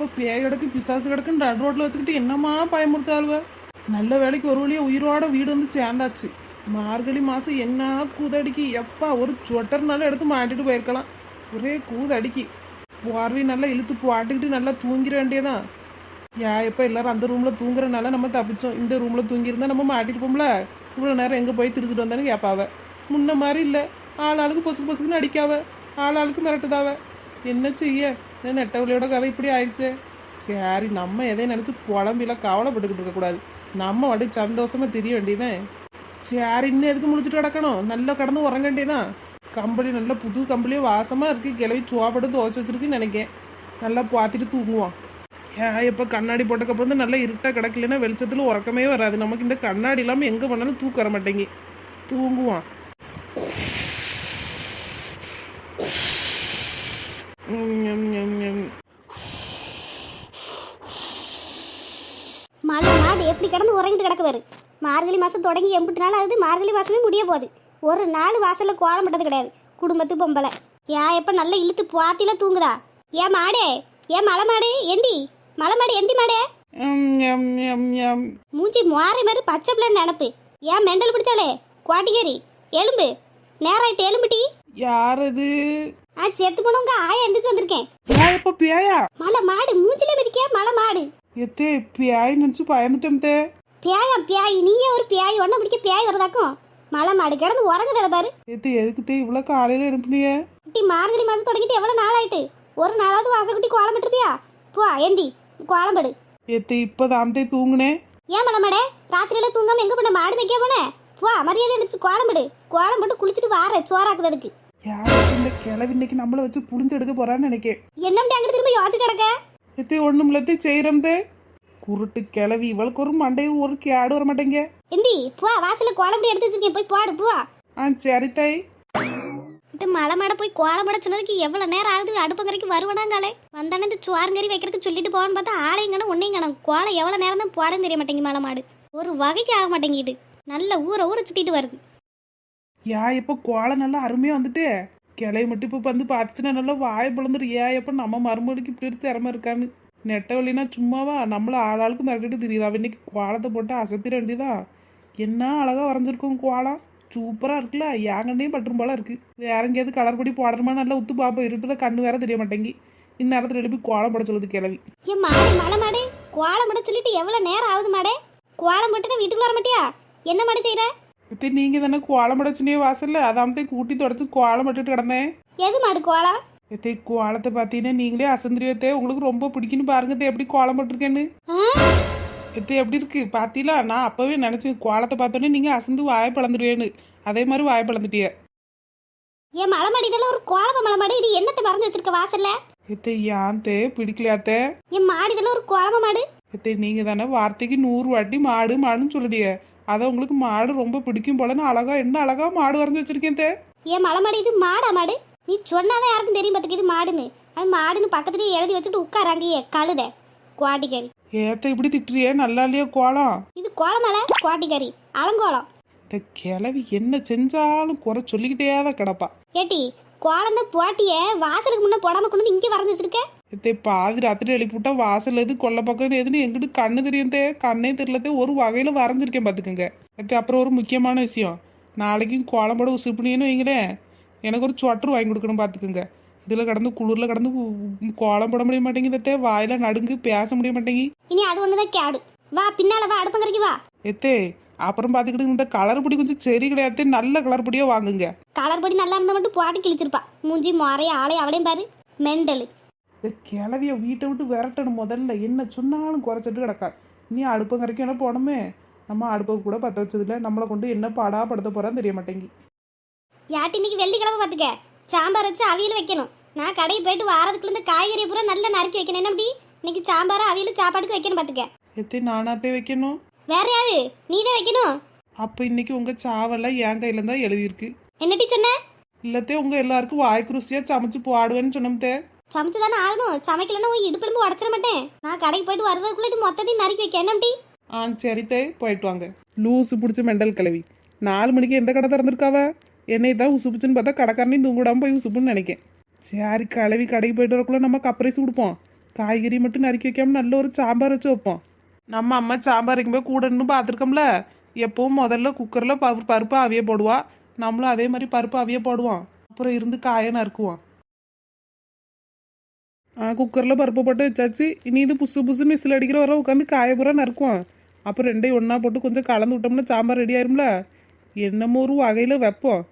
இப்போ பேய் கிடக்கு பிசாசு கிடக்குன்னு நடு ரோட்டில் வச்சுக்கிட்டு என்னமா பயமுறுத்தாளுவ? நல்ல வேலைக்கு ஒரு வழியாக உயிரோட வீடு வந்து சேர்ந்தாச்சு. மார்கழி மாதம் என்ன கூதடிக்கு? எப்பா ஒரு சொட்டர்னால எடுத்து மாட்டிட்டு போயிருக்கலாம். ஒரே கூதடிக்கு. பார்வை நல்லா இழுத்து போட்டுக்கிட்டு நல்லா தூங்கிட வேண்டியதான் ஏன் எப்ப எல்லாரும் அந்த ரூமில் தூங்குறனால நம்ம தப்பிச்சோம். இந்த ரூமில் தூங்கியிருந்தா நம்ம மாட்டிட்டு போம்ல இவ்வளோ நேரம் எங்கே போய் திருச்சிட்டு வந்தானு கேட்பாவ முன்ன மாதிரி இல்லை. ஆள் ஆளுக்கு பொசுக்கு பொசுக்குன்னு அடிக்காவ. ஆள் ஆளுக்கு மிரட்டுதாவ. என்ன செய்ய? இந்த நெட்டவழியோட கதை இப்படி ஆயிடுச்சே. சரி நம்ம எதையும் நினைச்சு புலம்பில கவலைப்பட்டுக்கிட்டு இருக்கக்கூடாது நம்ம வண்டி சந்தோஷமா தெரிய வேண்டியதான் சரி இன்னும் எதுக்கு முடிச்சுட்டு கிடக்கணும்? நல்லா கடந்து உறங்க வேண்டியதான் கம்பளி நல்ல புது கம்பளியே வாசமா இருக்கு. கிளவி சுவாப்பட்டு துவச்சி வச்சிருக்குன்னு நினைக்கேன். நல்லா பார்த்துட்டு தூங்குவோம் ஏன் எப்போ கண்ணாடி போட்டக்கப்புறம் தான் நல்லா இருட்டாக கிடக்கலன்னா வெளிச்சத்தில் உறக்கமே வராது. நமக்கு இந்த கண்ணாடி இல்லாமல் எங்கே பண்ணாலும் தூக்க வர மாட்டேங்கி. தூங்குவான். எப்படி கிடந்து உறங்கிட்டு கிடக்குவாரு. மார்கழி மாதம் தொடங்கி எம்பிட்டு நாள் ஆகுது மார்கழி மாதமே முடிய போகுது. ஒரு நாள் வாசலில் கோலம் போட்டது கிடையாது. குடும்பத்து பொம்பளை. ஏன் எப்போ நல்லா இழுத்து பாத்தில தூங்குதா? ஏன் மாடே ஏன் மலை மாடு எந்தி மலை மாடு. எந்தி மாடே. மூஞ்சி மாறி மாதிரி பச்சை பிள்ளை நினப்பு. ஏன் மெண்டல் பிடிச்சாலே கோட்டிகேரி எலும்பு. நேராயிட்டு எலும்புட்டி. யார் அது? ஆ செத்து போனவங்க ஆயா எந்திரிச்சு வந்திருக்கேன். ஏன் மலை மாடு மூஞ்சிலே மிதிக்க மலை மாடு எத்தே பியாய் நினச்சி பயந்துட்டோம் தே. பியாயம் பியாய் நீயே ஒரு பியாய் ஒன்ன பிடிக்க பியாய் வரதாக்கும் மலை மாடு கிடந்து உறங்குதத பாரு. எத்தே எதுக்கு தே இவ்வளோ காலையில் எழுப்புனியே? குட்டி மார்கழி மாதம் தொடங்கிட்டு எவ்வளோ நாள் ஆயிட்டு ஒரு நாளாவது வாசக்குட்டி கோலம் விட்டுருப்பியா போ ஏந்தி கோலம் படு. எத்தே இப்போ தாமத்தே தூங்குனேன் ஏன் மலை மாடே? ராத்திரியில தூங்காம எங்க பண்ண மாடு வைக்க போனே? போ மரியாதை எந்திரிச்சு கோலம் படு. கோலம் போட்டு குளிச்சுட்டு வார சோறாக்குறதுக்கு யார் இந்த கிளவி இன்னைக்கு நம்மளை வச்சு புடிஞ்சு எடுக்க போறான்னு நினைக்கேன் என்னம்டி அங்கிட்டு திரும்ப யோசிச்சு கிடக்க? எத்தே ஒண்ணும் இல்லத்தே செய்யறோம் தே குருட்டு கிளவி இவளுக்கு ஒரு மண்டையும் ஒரு கேடு வர மாட்டேங்க. எந்தி போ வாசல்ல கோலம் படி எடுத்து வச்சிருக்கேன். போய் போடு போ ஆ சரி தாய். இந்த மலை மாட போய் கோலம் போட சொன்னதுக்கு எவ்வளவு நேரம் ஆகுது? அடுப்பங்கரைக்கு வருவனாங்காலே வந்தானே இந்த சோறுங்கறி வைக்கிறதுக்கு சொல்லிட்டு போவான்னு பார்த்தா ஆளையங்கணும் ஒன்னைங்கணும் கோலம் எவ்வளவு நேரம் தான் போடன்னு தெரிய மாட்டேங்குது மலை மாடு. ஒரு வகைக்கு ஆக மாட்டேங்குது நல்ல ஊரை ஊரை சுத்திட்டு வருது. யா இப்போ கோலம் நல்லா அருமையா வந்துட்டு. கிளை மட்டும் இப்போ வந்து பார்த்துச்சுன்னா நல்லா வாய பிளந்துட்டு ஏன் எப்போ நம்ம மருமகளுக்கு இப்படி ஒரு திறமை இருக்கான்னு? நெட்ட வழினா சும்மாவா? நம்மள ஆளாளுக்கு மிரட்டிட்டு தெரியுது இன்னைக்கு கோலத்தை போட்டு அசத்திர வேண்டியதான் என்ன அழகாக வரைஞ்சிருக்கும் கோலம் சூப்பராக இருக்குல்ல. ஏங்கண்டையும் பட்டும் போல இருக்குது வேற எங்கேயாவது கலர் பொடி போடணுமா? நல்லா உத்து பார்ப்போம் இருட்டுல கண்ணு வேற தெரிய மாட்டேங்கி. இந்நேரத்தில் எழுப்பி கோலம் போட சொல்லுது கிளவி கோலம் போட சொல்லிட்டு எவ்வளோ நேரம் ஆகுது மாடே? கோலம் போட்டு வீட்டுக்கு வர மாட்டியா? என்ன மாடு செய்கிற இப்போ நீங்க தானே கோலம் போட சொன்னியே வாசல்ல? அதாமத்தே கூட்டி தொடச்சு கோலம் போட்டுட்டு கிடந்தேன் எது மாடு கோலம் எத்தே கோலத்தை பார்த்தீங்கன்னா நீங்களே அசந்திரியத்தே உங்களுக்கு ரொம்ப பிடிக்குன்னு பாருங்க தே எப்படி கோலம் போட்டிருக்கேன்னு. ஆ? எத்தே எப்படி இருக்கு? பாத்தீங்களா? நான் அப்பவே நினைச்சேன் கோலத்தை பார்த்தோன்னே நீங்க அசந்து வாய பழந்துருவேன்னு அதே மாதிரி வாய பழந்துட்டிய ஏன் மலை மாடு இதெல்லாம் ஒரு கோலப்ப மலை மாடு இது என்னத்தை மறந்து வச்சிருக்க வாசல்ல? எத்தே ஏன் தே பிடிக்கலையாத்தே? என் மாடு இதெல்லாம் ஒரு குழம்பு மாடு. எத்தே நீங்க தானே வார்த்தைக்கு நூறு வாட்டி மாடு மாடுன்னு சொல்லுதிய அதை உங்களுக்கு மாடு ரொம்ப பிடிக்கும் போலன்னு அழகா என்ன அழகா மாடு வரைஞ்சி வச்சிருக்கேன் தே. ஏன் மலை மாடு இது மாடா மாடு? நீ சொன்னாதான் யாருக்கும் தெரியும் பார்த்துக்கு இது மாடுன்னு. அது மாடுன்னு பக்கத்துலயே எழுதி வச்சுட்டு உட்காராங்கயே கழுத. குவாட்டிக்கறி ஏத்த இப்படி திட்டுறியே? நல்லா இல்லையா கோலம்? இது கோலமலை குவாட்டிக்கறி அலங்கோலம். இந்த கிளவி என்ன செஞ்சாலும் குறை சொல்லிக்கிட்டே தான் கிடப்பா. ஏட்டி குழந்த போட்டிய வாசலுக்கு முன்ன போடாம கொண்டு வந்து இங்கே வரைஞ்சி வச்சிருக்க? இத்தை பாதி ராத்திரி எழுப்பி விட்டா வாசல் எது கொல்ல பக்கம் எதுன்னு எங்கிட்டு கண்ணு தெரியும் தே. கண்ணே தெரியலத்தே ஒரு வகையில வரைஞ்சிருக்கேன் பாத்துக்கோங்க. அத்தை அப்புறம் ஒரு முக்கியமான விஷயம். நாளைக்கும் கோலம்போட உசுப்புனின்னு வைங்களேன். எனக்கு ஒரு சொட்டர் வாங்கி கொடுக்கணும் பாத்துக்கோங்க. இதுல கடந்து குளிர்ல கடந்து கோலம் போட முடிய மாட்டேங்குது வாயில நடுங்கு பேச முடிய மாட்டேங்கி. இனி அது ஒண்ணுதான் கேடு. வா பின்னால வா அடுப்பங்கரைக்கு வா. எத்தே அப்புறம் பாத்துக்கிட்டு இந்த கலர் பொடி கொஞ்சம் சரி கிடையாது நல்ல கலர் பொடியா வாங்குங்க. கலர் படி நல்லா இருந்தா மட்டும் போட்டு கிழிச்சிருப்பா. மூஞ்சி மொறைய ஆளை அவளையும் பாரு மெண்டலு. இந்த கிளவிய வீட்டை விட்டு விரட்டணும் முதல்ல. என்ன சொன்னாலும் குறைச்சிட்டு கிடக்கா நீ அடுப்பம் கரைக்கும் என்ன போனோமே நம்ம அடுப்பை கூட பற்ற வச்சதில்ல. நம்மளை கொண்டு என்ன பாடா படுத்த போறான்னு தெரிய மாட்டேங்கி. யாட்டி இன்னைக்கு வெள்ளிக்கிழமை பார்த்துக்க சாம்பார் வச்சு அவியல் வைக்கணும். நான் கடைக்கு போயிட்டு வாரத்துக்குள்ள இந்த காய்கறி பூரா நல்லா நறுக்கி வைக்கணும். என்ன அப்படி இன்னைக்கு சாம்பார் அவியல் சாப்பாட்டுக்கு வைக்கணும் பார்த்துக்க எத்தே நானாத்தே வைக்கணும்? வேற யாரு? நீ தான் வைக்கணும். அப்போ இன்னைக்கு உங்க சாவெல்லாம் என் கையில தான் எழுதியிருக்கு. என்னட்டி சொன்ன? இல்லத்தே உங்க எல்லாருக்கும் வாய்க்கு ருசியா சமைச்சு போடுவேன்னு சொன்னோம்தே சமைச்சு தானே ஆகணும். சமைக்கலன்னா உன் இடுப்பெலும்பு உடச்சிட மாட்டேன். நான் கடைக்கு போயிட்டு வருவதுக்குள்ள இது மொத்தத்தையும் நறுக்கி வைக்க. என்ன அப்படி ஆ சரித்தே போயிட்டு வாங்க. லூசு பிடிச்ச மெண்டல் கிளவி நாலு மணிக்கு எந்த கடை திறந்திருக்காவ? என்னை தான் உசுப்புச்சுன்னு பார்த்தா கடைக்காரனையும் தூங்கிடாம போய் உசுப்புன்னு நினைக்கேன். சரி கிளவி கடைக்கு போயிட்டு வரக்குள்ள நம்ம கப்பரைஸ் கொடுப்போம். காய்கறி மட்டும் நறுக்கி வைக்காம நல்ல ஒரு சாம்பார் வச்சு வைப்போம். நம்ம அம்மா சாம்பார் வைக்கும்போது கூட நின்று பார்த்துருக்கோம்ல. எப்பவும் முதல்ல குக்கரில் பரு பருப்பு அவிய போடுவா. நம்மளும் அதே மாதிரி பருப்பு அவிய போடுவோம். அப்புறம் இருந்து காயை நறுக்குவோம். ஆ குக்கரில் பருப்பு போட்டு வச்சாச்சு. இனி இது புசு புசுன்னு விசில் அடிக்கிற வர உட்காந்து காய பூரா நறுக்குவோம். அப்புறம் ரெண்டையும் ஒன்றா போட்டு கொஞ்சம் கலந்து விட்டோம்னா சாம்பார் ரெடி ஆயிரும்ல. என்னமோ ஒரு வகையில் வைப்போம்.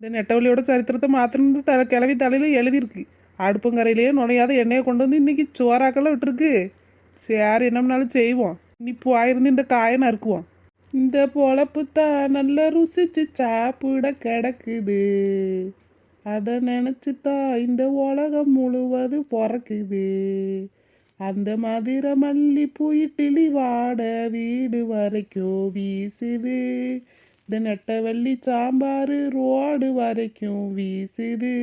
இந்த நெட்டவழியோட சரித்திரத்தை மாத்திரம் த கிளவி தலையில் எழுதியிருக்கு. அடுப்பங்கரையிலேயே நுழையாத எண்ணெயை கொண்டு வந்து இன்னைக்கு சோறாக்கெல்லாம் விட்டுருக்கு. சரி என்னம்னாலும் செய்வோம். நீ போயிருந்து இந்த காயை நறுக்குவோம். இந்த பொழப்பு தான் நல்ல ருசிச்சு சாப்பிட கிடக்குது. அதை நினச்சி தான் இந்த உலகம் முழுவது பிறக்குது. அந்த மதுரை மல்லி புயிட்டிலி வாட வீடு வரைக்கும் வீசுது. இந்த நெட்டவள்ளி சாம்பார் ரோடு வரைக்கும் வீசுது.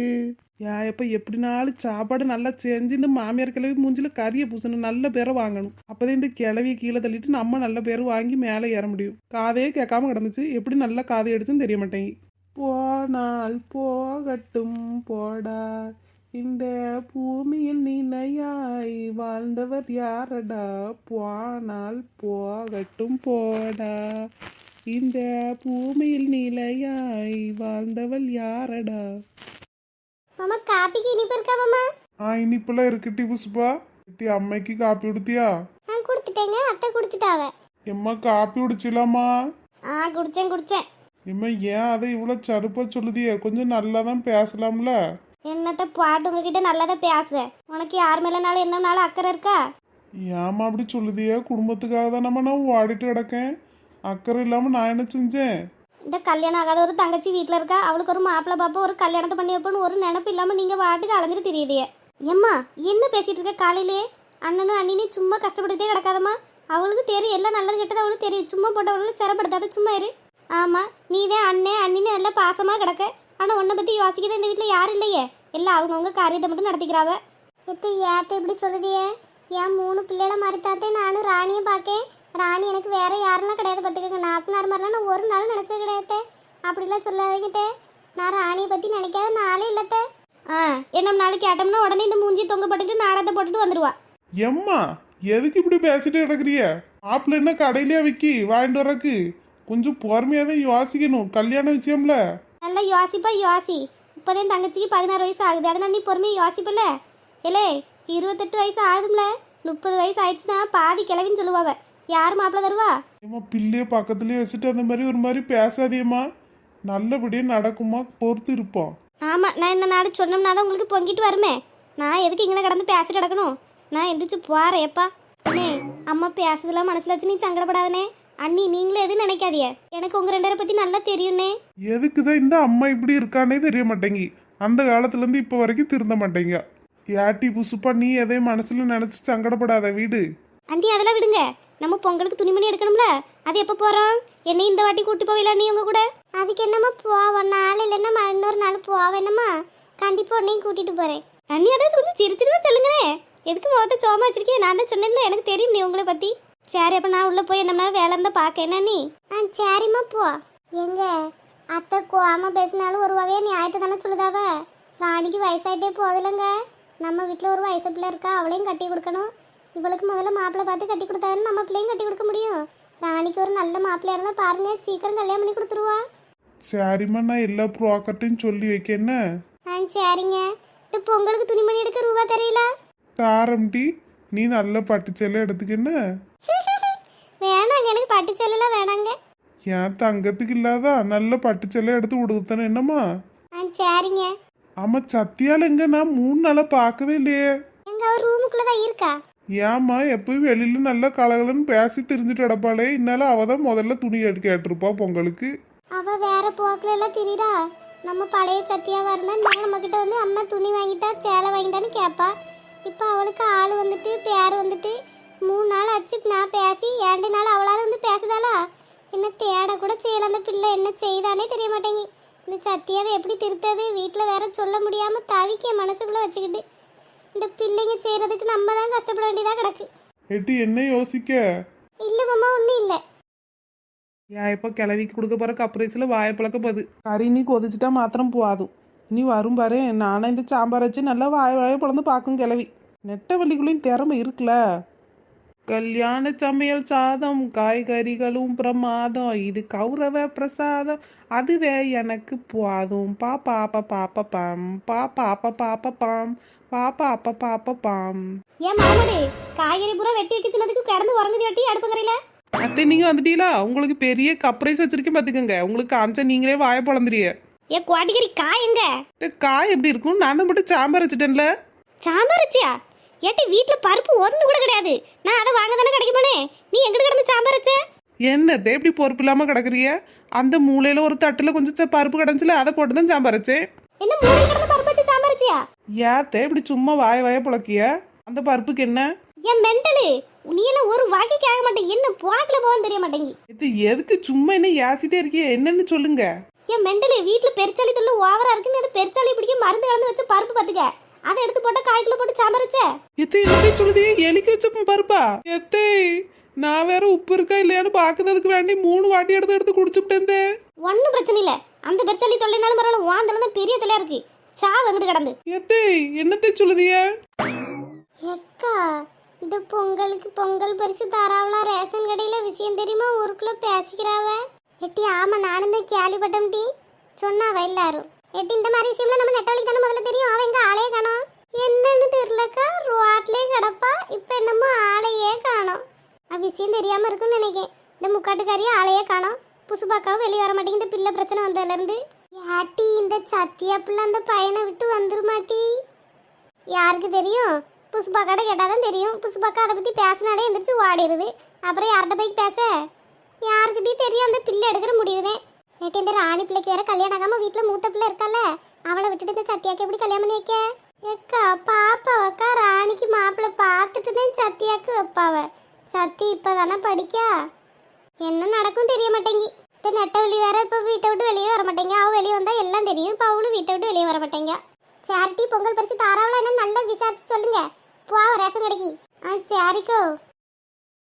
யா எப்படினாலும் சாப்பாடு நல்லா செஞ்சு இந்த மாமியார் கிளவி மூஞ்சில கறியை பூசணும் நல்ல பேரை வாங்கணும். அப்பதான் இந்த கிளவியை கீழே தள்ளிட்டு நம்ம நல்ல பேர் வாங்கி மேலே ஏற முடியும். காதையே கேட்காம கிடந்துச்சு. எப்படி நல்லா காதை எடுத்துன்னு தெரிய மாட்டேங்க. போனால் போகட்டும் போடா இந்த பூமியில் நினையாய் வாழ்ந்தவர் யாரடா? போனால் போகட்டும் போடா இந்த பூமியில் நிலையாய் வாழ்ந்தவள் யாரடா? மாமா காப்பிக்கு இனிப்பு இருக்கா மாமா? ஆ இனிப்பெல்லாம் இருக்குட்டி புஷ்பா டி அம்மைக்கு காப்பி உடுத்தியா? நான் கொடுத்துட்டேங்க. அத்தை குடிச்சிட்டாவ எம்மா காப்பி உடிச்சிலாமா ஆ குடிச்சேன் குடிச்சேன். எம்மா ஏன் அதை இவ்வளோ சடுப்பா சொல்லுதியே? கொஞ்சம் நல்லா தான் பேசலாம்ல. என்னத்த பாட்டு உங்ககிட்ட நல்லதா பேச உனக்கு யார் மேலனாலும் என்னனாலும் அக்கறை இருக்கா? ஏம்மா அப்படி சொல்லுதியே? குடும்பத்துக்காக தான் நம்ம நான் ஓடிட்டு கிடக்கேன். அக்கறை இல்லாமல் நான் என்ன செஞ்சேன்? இந்த கல்யாணம் ஆகாத ஒரு தங்கச்சி வீட்டில் இருக்கா? அவளுக்கு ஒரு மாப்பிள்ளை பாப்பா ஒரு கல்யாணத்தை பண்ணி வைப்போன்னு ஒரு நினப்பு இல்லாமல் நீங்கள் வாட்டுக்கு அலைஞ்சிட்டு தெரியுதியே எம்மா என்ன பேசிகிட்டு இருக்க காலையிலே? அண்ணனும் அண்ணினையும் சும்மா கஷ்டப்பட்டுட்டே கிடக்காதம்மா. அவளுக்கு தெரியும் எல்லாம் நல்லது கெட்டது அவளுக்கு தெரியும். சும்மா போட்டவளை சிறப்படுத்தாத சும்மா இரு. ஆமாம் நீ தான் அண்ணன் அண்ணின்னு எல்லாம் பாசமாக கிடக்க. ஆனால் உன்னை பற்றி யோசிக்கிறது இந்த வீட்டில் யாரும் இல்லையே. எல்லாம் அவங்கவுங்க காரியத்தை மட்டும் நடத்திக்கிறாவ. எத்து ஏத்த இப்படி சொல்லுதியே என் மூணு பிள்ளைகளை மறுத்தாத்தே நானும் ராணியை பார்க்கேன் ராணி எனக்கு வேற யாரெல்லாம் கிடையாது பார்த்துக்கங்க. நாத்தனார் மாதிரிலாம் நான் ஒரு நாள் நினச்சது கிடையாது. அப்படிலாம் சொல்லாதீங்கட்டே நான் ராணியை பற்றி நினைக்காத நாளே இல்லத்தே. ஆ என்ன நாளைக்கு கேட்டோம்னா உடனே இந்த மூஞ்சி தொங்க போட்டுட்டு நாடகத்தை போட்டுட்டு வந்துடுவா எம்மா எதுக்கு இப்படி பேசிட்டு கிடக்குறிய ஆப்பிள் என்ன கடையிலே விக்கி? வாங்கிட்டு வரக்கு கொஞ்சம் பொறுமையாக தான் யோசிக்கணும். கல்யாண விஷயம்ல. நல்லா யோசிப்பா யோசி. இப்போதான் தங்கச்சிக்கு பதினாறு வயசு ஆகுது. அதனால் நீ பொறுமையாக யோசிப்பல. ஏலே இருபத்தெட்டு வயசு ஆகுதும்ல. முப்பது வயசு ஆயிடுச்சுன்னா பாதி கிளவின்னு சொல்லுவாவ யார் மாப்பிள்ள தருவா? ஏம்மா பிள்ளைய பக்கத்துலயே வச்சுட்டு அந்த மாதிரி ஒரு மாதிரி பேசாதேம்மா. நல்லபடியாக நடக்குமா பொறுத்து இருப்போம் ஆமாம் நான் இந்த நாடு சொன்னோம்னா தான் உங்களுக்கு பொங்கிட்டு வருமே. நான் எதுக்கு இங்கே கடந்து பேசிட்டு கிடக்கணும்? நான் எந்திரிச்சு போகிறேன் எப்பா. அண்ணே அம்மா பேசுறதுலாம் மனசில் வச்சு நீ சங்கடப்படாதனே அண்ணி நீங்களும் எதுவும் நினைக்காதீங்க எனக்கு உங்கள் ரெண்டு பேரை பற்றி நல்லா தெரியும்னே எதுக்கு தான் இந்த அம்மா இப்படி இருக்கானே தெரிய மாட்டேங்கி. அந்த காலத்துலேருந்து இப்போ வரைக்கும் திருந்த மாட்டேங்க. ஏட்டி புசுப்பா நீ எதையும் மனசுல நினச்சி சங்கடப்படாத வீடு. ஆண்டி அதெல்லாம் விடுங்க. நம்ம பொங்கலுக்கு துணிமணி எடுக்கணும்ல? அது எப்போ போகிறோம் என்னை இந்த வாட்டி கூட்டி போவில நீ உங்க கூட? அதுக்கு என்னம்மா போவோம் நாள் இல்லைன்னா இன்னொரு நாள் போவோம் என்னம்மா? கண்டிப்பாக உன்னையும் கூட்டிட்டு போகிறேன் அண்ணி அதான் கொஞ்சம் சிரிச்சிட்டு தான் சொல்லுங்களேன் எதுக்கு முகத்தை சோமா வச்சிருக்கேன் நான் தான் சொன்னேன்ல எனக்கு தெரியும் நீ உங்களை பற்றி சரி அப்போ நான் உள்ளே போய் என்ன வேலை இருந்தால் பார்க்க என்ன நீ ஆ சரிம்மா போ. எங்க? அத்தை கோவமா பேசினாலும் ஒரு வகையை நியாயத்தை தானே சொல்லுதாவ? ராணிக்கு வயசாயிட்டே போதில்லைங்க நம்ம வீட்டில் ஒரு வயசு பிள்ளை இருக்கா அவளையும் கட்டி கொடுக்கணும். இவளுக்கு முதல்ல மாப்பிள்ளை பார்த்து கட்டி கொடுத்தாருன்னு நம்ம பிள்ளையும் கட்டி கொடுக்க முடியும். ராணிக்கு ஒரு நல்ல மாப்பிள்ளையா இருந்தால் பாருங்க சீக்கிரம் கல்யாணம் பண்ணி கொடுத்துருவா. சரிம்மா நான் எல்லா ப்ராக்கர்ட்டையும் சொல்லி வைக்க என்ன? ஆ சரிங்க. இந்த பொங்கலுக்கு துணிமணி எடுக்க ரூபா தெரியல தாரம்டி நீ நல்ல பட்டுச்சேலை எடுத்துக்க என்ன? வேணாங்க எனக்கு பட்டு சேலைலாம் வேணாங்க. என் தங்கத்துக்கு இல்லாதா நல்ல பட்டுச்சேலை எடுத்து கொடுத்தன என்னம்மா? ஆ சரிங்க. ஆமா சத்தியால எங்க நான் மூணு நாளா பார்க்கவே இல்லையே. எங்க அவர் ரூமுக்குள்ளே தான் இருக்கா? ஏம்மா எப்பவும் வெளியில நல்லா கலகலன்னு பேசி தெரிஞ்சுட்டு கிடப்பாளே. இன்னால அவ தான் முதல்ல துணி எடுக்க கேட்டிருப்பா பொங்கலுக்கு. அவ வேற போக்கில் எல்லாம் திரிடா நம்ம பழைய சத்தியாவா இருந்தா நான் நம்ம கிட்ட வந்து அம்மா துணி வாங்கிட்டா சேலை வாங்கிட்டான்னு கேட்பா இப்போ அவளுக்கு ஆள் வந்துட்டு பேர் வந்துட்டு மூணு நாள் ஆச்சு நான் பேசி ஏண்டு நாள் அவளாவது வந்து பேசுதாளா? என்ன தேட கூட செய்யல அந்த பிள்ளை என்ன செய்தானே தெரிய மாட்டேங்கி. இந்த சத்தியாவை எப்படி திருத்தது? வீட்டில் வேற சொல்ல முடியாம தவிக்க மனசுக்குள்ள வச்சுக்கிட்டு. இந்த பிள்ளைங்க செய்யறதுக்கு நம்ம தான் கஷ்டப்பட வேண்டியதா கிடக்கு. எட்டி என்ன யோசிக்க? இல்லை மாமா ஒன்றும் இல்லை. ஏன் இப்போ கிளவிக்கு கொடுக்க போற கப்ரைஸில் வாயை பழக்க போகுது. கறி நீ கொதிச்சிட்டா மாத்திரம் போதும். நீ வரும் பாரு நானும் இந்த சாம்பார் வச்சு நல்லா வாய வாய பிளந்து பார்க்கும் கிளவி. நெட்டவள்ளிக்குள்ளேயும் திறமை இருக்குல்ல? கல்யாண சமையல் சாதம் காய்கறிகளும் பிரமாதம். இது கௌரவ பிரசாதம். அதுவே எனக்கு போதும். பா பாப்ப பாப்ப பாம். பா பாப்ப பாப்ப பாம். பா பாப்ப பாப்ப பாம். ஏன் காய்கறி பூரா வெட்டி வைக்க சொன்னதுக்கு கிடந்து உறங்குது வெட்டி அடுப்புக்கறையில அத்தை நீங்க வந்துட்டீங்களா? உங்களுக்கு பெரிய கப்ரைஸ் வச்சிருக்கேன் பாத்துக்கோங்க. உங்களுக்கு காமிச்சா நீங்களே வாய பொழந்துறிய ஏ குவாட்டிக்கறி காய் எங்க? காய் எப்படி இருக்கும் நான் தான் மட்டும் சாம்பார் வச்சுட்டேன்ல. சாம்பார் வச்சியா? ஏட்டி வீட்டில் பருப்பு ஒன்று கூட கிடையாது? நான் அதை வாங்க தானே கிடைக்க நீ எங்கிட்ட கிடந்து சாம்பார் வச்ச? என்னத்தை எப்படி பொறுப்பு இல்லாம கிடக்குறிய அந்த மூலையில ஒரு தட்டுல கொஞ்சம் பருப்பு கிடந்துச்சுல அதை போட்டு தான் சாம்பார் வச்சேன். என்ன மூணு கிடந்து பருப்பு வச்சு சாம்பார் வச்சியா? ஏத்த இப்படி சும்மா வாய வாய புழக்கிய? அந்த பருப்புக்கு என்ன? ஏன் மென்டலு நீ எல்லாம் ஒரு வாக்கி கேட்க மாட்டேன் என்ன போக்கில் போகன்னு தெரிய மாட்டேங்கி. இது எதுக்கு சும்மா என்ன ஏசிட்டே இருக்கிய? என்னன்னு சொல்லுங்க. ஏன் மெண்டலு வீட்டில் பெருச்சாளி துள்ள ஓவரா இருக்குன்னு அது பெருச்சாளி பிடிக்க மருந்து கலந்து வச்சு பருப்பு பார்த்துக்க அதை எடுத்து போட்டா காய்க்குள்ள போட்டு சாம்பார் வச்ச எத்தை என்ன சொல்லுது எலிக்கு வச்ச பருப்பா? எத்தை நான் வேற உப்பு இருக்கா இல்லையான்னு பாக்குறதுக்கு வேண்டி மூணு வாட்டி எடுத்து எடுத்து குடிச்சுட்டேன் ஒன்றும் பிரச்சனை இல்லை. அந்த பெருச்சாளி தொல்லைனாலும் பரவாயில்ல வாந்தல தான் பெரிய தொல்லையா இருக்கு. சா வந்துட்டு கிடந்து. எத்தை என்னத்தை சொல்லுதிய எக்கா இந்த பொங்கலுக்கு பொங்கல் பரிசு தராவலாம் ரேஷன் கடையில் விஷயம் தெரியுமா? ஊருக்குள்ள பேசிக்கிறாவ. எட்டி ஆமா நானும் தான் கேள்விப்பட்டேன் டி. சொன்னாவ எல்லாரும். எட்டி இந்த மாதிரி விஷயம்ல நம்ம நெட்டவழி தானே முதல்ல தெரியும். அவன் எங்க ஆளையே காணும். என்னன்னு தெரியலக்கா. ரோட்லயே கிடப்பா. இப்போ என்னமோ ஆளையே காணோம். விஷயம் தெரியாம இருக்குன்னு நினைக்கேன் இந்த முக்காட்டுக்காரியே ஆளையே காணோம். புசுபாக்காவும் வெளியே வர மாட்டேங்குது. இந்த பிள்ளை பிரச்சனை வந்ததுலேருந்து யாட்டி இந்த சத்தியா பிள்ளை அந்த பையனை விட்டு வந்துருமாட்டி. யாருக்கு தெரியும்? புஷ்பாக்காட்ட கேட்டால் தான் தெரியும். புஷ்பாக்கா அதை பற்றி பேசினாலே எந்திரிச்சு ஓடிடுது. அப்புறம் யார்கிட்ட போய் பேச? யாருக்கிட்டையும் தெரியும். அந்த பிள்ளை எடுக்கிற முடிவுதான். நேற்று இந்த ராணி பிள்ளைக்கு வேற கல்யாணம் ஆகாம வீட்டில் மூத்த பிள்ளை இருக்கால அவளை விட்டுட்டு இந்த சத்யாக்கு எப்படி கல்யாணம் பண்ணி வைக்க? எக்கா பாப்பா அக்கா ராணிக்கு மாப்பிள்ளை பார்த்துட்டு தான் சத்யாக்கு வைப்பாவ. சத்தி இப்போ தானே படிக்கா? என்ன நடக்கும் தெரிய மாட்டேங்கி. இந்த நெட்டவழி வேற இப்போ வீட்டை விட்டு வெளியே வர மாட்டேங்க. அவ வெளியே வந்தால் எல்லாம் தெரியும். இப்போ அவளும் வீட்டை விட்டு வெளியே வர மாட்டேங்க. சேரிட்டி பொங்கல் பரிசு தாராவளா என்ன நல்லா விசாரிச்சு சொல்லுங்க. போவ ரேஷன் கடைக்கு. ஆ சரிக்கோ.